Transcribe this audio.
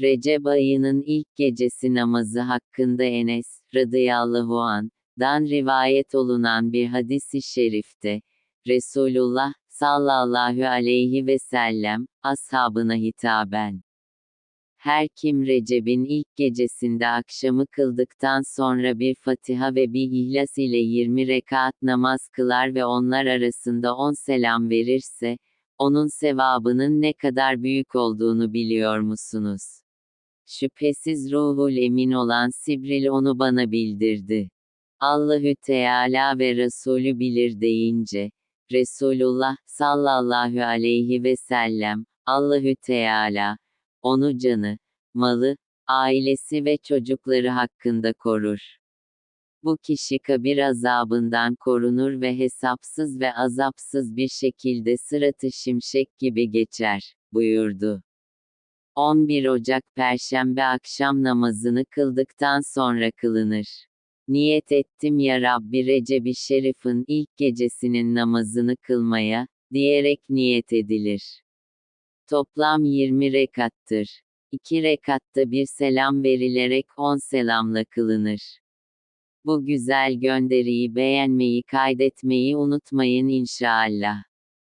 Recep ayının ilk gecesi namazı hakkında Enes, radıyallahu an, dan rivayet olunan bir hadis-i şerifte, Resulullah, sallallahu aleyhi ve sellem, ashabına hitaben, her kim Recep'in ilk gecesinde akşamı kıldıktan sonra bir Fatiha ve bir İhlas ile 20 rekat namaz kılar ve onlar arasında 10 selam verirse, onun sevabının ne kadar büyük olduğunu biliyor musunuz? Şüphesiz ruhul emin olan Sibril onu bana bildirdi. Allahü Teala ve Resulü bilir deyince, Resulullah sallallahu aleyhi ve sellem, Allahü Teala, onu canı, malı, ailesi ve çocukları hakkında korur. Bu kişi kabir azabından korunur ve hesapsız ve azapsız bir şekilde sıratı şimşek gibi geçer, buyurdu. 11 Ocak Perşembe akşam namazını kıldıktan sonra kılınır. Niyet ettim ya Rabbi Recep-i Şerif'in ilk gecesinin namazını kılmaya, diyerek niyet edilir. Toplam 20 rekattır. 2 rekatta bir selam verilerek 10 selamla kılınır. Bu güzel gönderiyi beğenmeyi kaydetmeyi unutmayın inşallah.